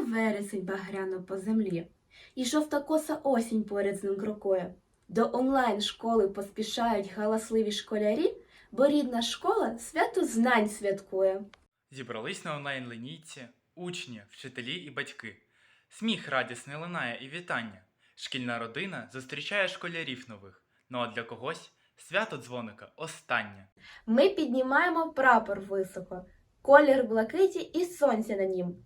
вересень багряно по землі, і жовта коса осінь поряд з ним крокує. До онлайн школи поспішають галасливі школярі, бо рідна школа свято знань святкує. Зібрались на онлайн лінійці учні, вчителі і батьки. Сміх радісний лунає і вітання. Шкільна родина зустрічає школярів нових. Ну а для когось свято дзвоника останнє. Ми піднімаємо прапор високо, колір блакиті і сонця на нім.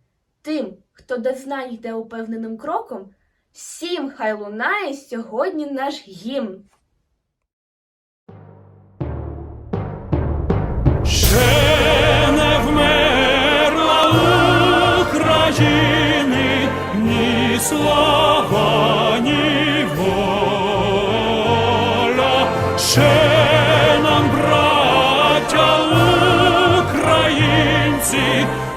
Тим, хто до знань йде упевненим кроком, всім хай лунає сьогодні наш гімн. Ще не вмерла України ні слава, ні воля. Ще нам, браття українці,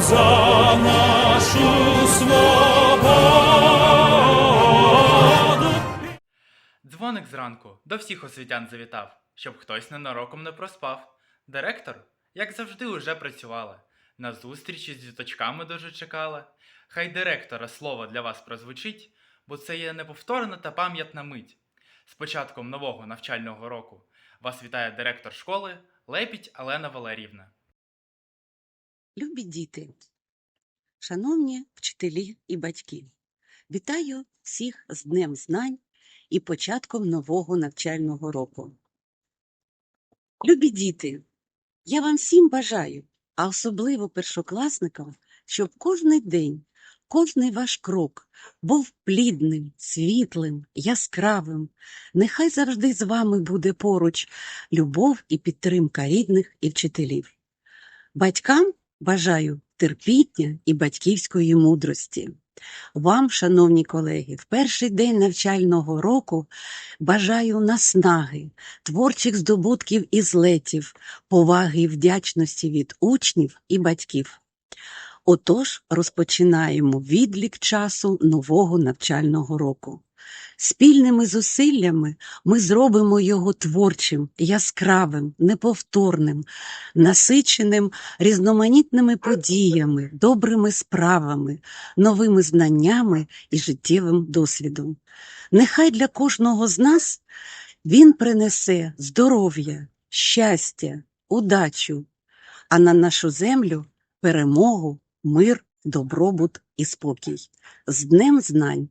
за нашу свободу. Дзвоник зранку до всіх освітян завітав, щоб хтось ненароком не проспав. Директор, як завжди, уже працювала. На зустрічі з діточками дуже чекала. Хай директора слово для вас прозвучить, бо це є неповторна та пам'ятна мить. З початком нового навчального року вас вітає директор школи Лепіть Алена Валерівна. Любі діти, шановні вчителі і батьки, вітаю всіх з Днем Знань і початком нового навчального року. Любі діти, я вам всім бажаю, а особливо першокласникам, щоб кожний день, кожний ваш крок був плідним, світлим, яскравим. Нехай завжди з вами буде поруч любов і підтримка рідних і вчителів. Батькам Бажаю терпіння і батьківської мудрості. Вам, шановні колеги, в перший день навчального року бажаю наснаги, творчих здобутків і злетів, поваги і вдячності від учнів і батьків. Отож, розпочинаємо відлік часу нового навчального року. Спільними зусиллями ми зробимо його творчим, яскравим, неповторним, насиченим різноманітними подіями, добрими справами, новими знаннями і життєвим досвідом. Нехай для кожного з нас він принесе здоров'я, щастя, удачу, а на нашу землю перемогу, мир, добробут і спокій. З Днем Знань!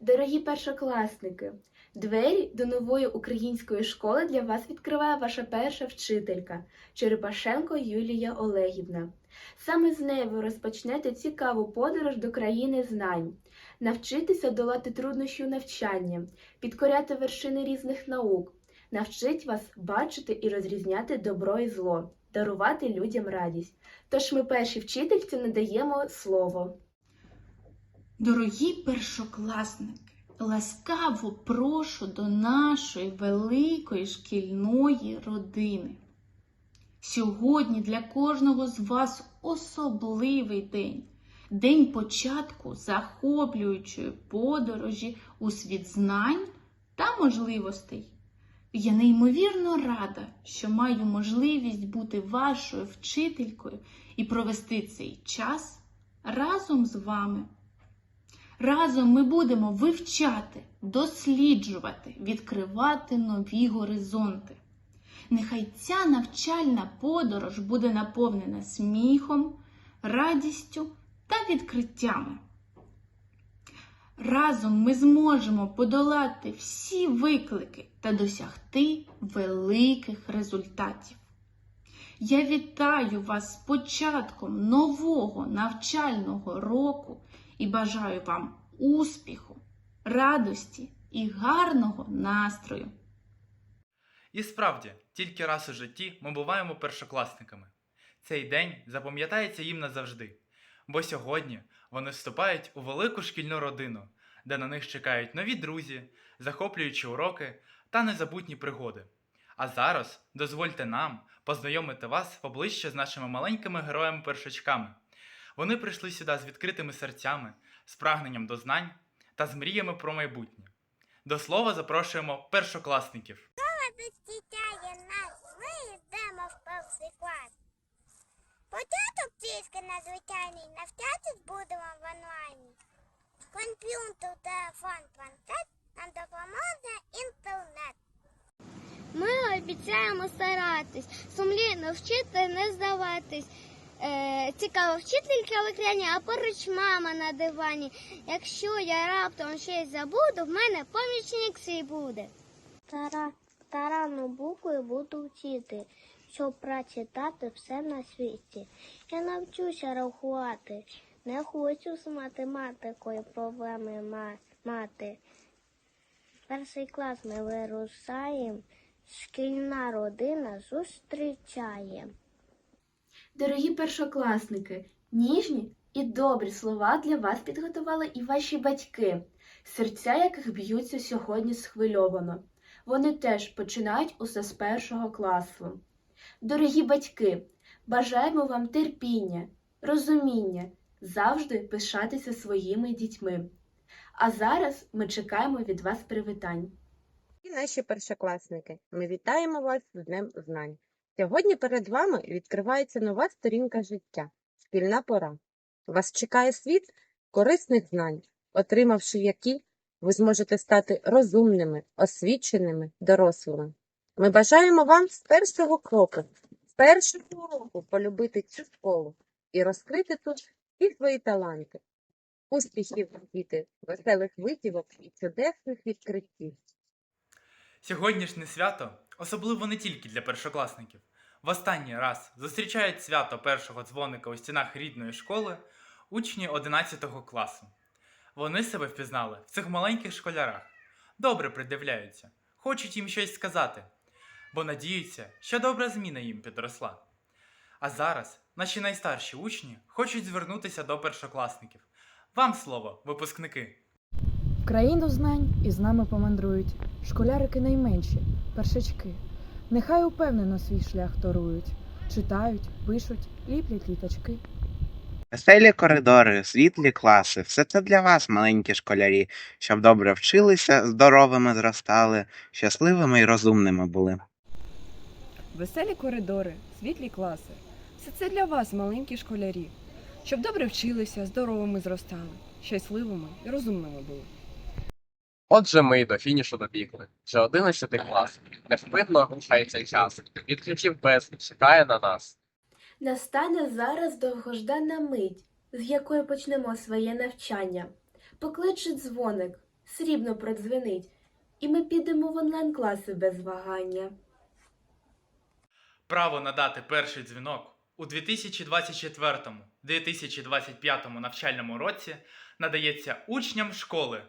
Дорогі першокласники, двері до нової української школи для вас відкриває ваша перша вчителька Черепашенко Юлія Олегівна. Саме з нею ви розпочнете цікаву подорож до країни знань, навчитися долати труднощі у навчанні, підкоряти вершини різних наук, навчить вас бачити і розрізняти добро і зло, дарувати людям радість. Тож ми першій вчительці надаємо слово. Дорогі першокласники, ласкаво прошу до нашої великої шкільної родини. Сьогодні для кожного з вас особливий день, день початку захоплюючої подорожі у світ знань та можливостей. Я неймовірно рада, що маю можливість бути вашою вчителькою і провести цей час разом з вами. Разом ми будемо вивчати, досліджувати, відкривати нові горизонти. Нехай ця навчальна подорож буде наповнена сміхом, радістю та відкриттями. Разом ми зможемо подолати всі виклики та досягти великих результатів. Я вітаю вас з початком нового навчального року і бажаю вам успіху, радості і гарного настрою. І справді, тільки раз у житті ми буваємо першокласниками. Цей день запам'ятається їм назавжди, бо сьогодні вони вступають у велику шкільну родину, де на них чекають нові друзі, захоплюючі уроки та незабутні пригоди. А зараз дозвольте нам познайомити вас поближче з нашими маленькими героями-першачками. Вони прийшли сюди з відкритими серцями, з прагненням до знань та з мріями про майбутнє. До слова запрошуємо першокласників. зустрічає нас, ми йдемо в перший клас. Початок тільки надзвичайний, навчатись будемо в онлайні. Комп'ютер, телефон, планшет нам допоможе інтернет. Ми обіцяємо старатись, сумлінно вчити, не здаватись. Е, цікава вчителька в екрані, а поруч мама на дивані. Якщо я раптом щось забуду, в мене помічник свій буде. Стара, старанну букви буду вчити, щоб прочитати все на світі. Я навчуся рахувати, не хочу з математикою проблеми мати. Перший клас ми вирушаємо, шкільна родина зустрічає. Дорогі першокласники, ніжні і добрі слова для вас підготували і ваші батьки, серця яких б'ються сьогодні схвильовано. Вони теж починають усе з першого класу. Дорогі батьки, бажаємо вам терпіння, розуміння, завжди пишатися своїми дітьми. А зараз ми чекаємо від вас привітань. І наші першокласники, ми вітаємо вас з Днем Знань. Сьогодні перед вами відкривається нова сторінка життя, спільна пора. Вас чекає світ корисних знань, отримавши які ви зможете стати розумними, освіченими, дорослими. Ми бажаємо вам з першого кроку, з першого уроку полюбити цю школу і розкрити тут всі свої таланти. Успіхів, діти, веселих витівок і чудесних відкриттів. Сьогоднішнє свято особливо не тільки для першокласників. В останній раз зустрічають свято першого дзвоника у стінах рідної школи учні 11 класу. Вони себе впізнали в цих маленьких школярах, добре придивляються, хочуть їм щось сказати, бо надіються, що добра зміна їм підросла. А зараз наші найстарші учні хочуть звернутися до першокласників. Вам слово, випускники! В країну знань із нами помандрують школярики найменші, першачки. Нехай упевнено свій шлях торують, читають, пишуть, ліплять літачки. Веселі коридори, світлі класи все це для вас, маленькі школярі, щоб добре вчилися, здоровими зростали, щасливими і розумними були. Веселі коридори, світлі класи. Все це для вас, маленькі школярі, щоб добре вчилися, здоровими зростали, щасливими і розумними були. Отже, ми й до фінішу добігли. Вже 11 клас. Невпинно рухається час. Відкриттів безліч чекає на нас. Настане зараз довгождана мить, з якої почнемо своє навчання. Покличе дзвоник, срібно продзвенить, і ми підемо в онлайн-класи без вагання. Право надати перший дзвінок у 2024-2025 навчальному році надається учням школи.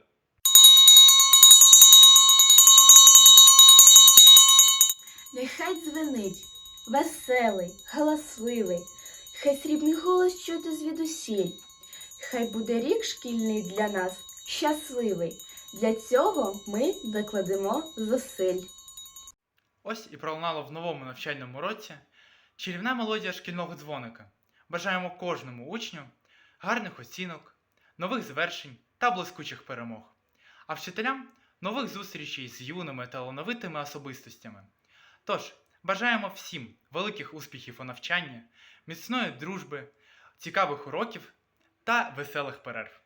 Нехай дзвенить, веселий, галасливий, хай срібний голос чути звідусіль. Хай буде рік шкільний для нас щасливий. Для цього ми докладемо зусиль. Ось і пролунало в новому навчальному році чарівна мелодія шкільного дзвоника. Бажаємо кожному учню гарних оцінок, нових звершень та блискучих перемог. А вчителям нових зустрічей з юними талановитими особистостями. Тож, бажаємо всім великих успіхів у навчанні, міцної дружби, цікавих уроків та веселих перерв.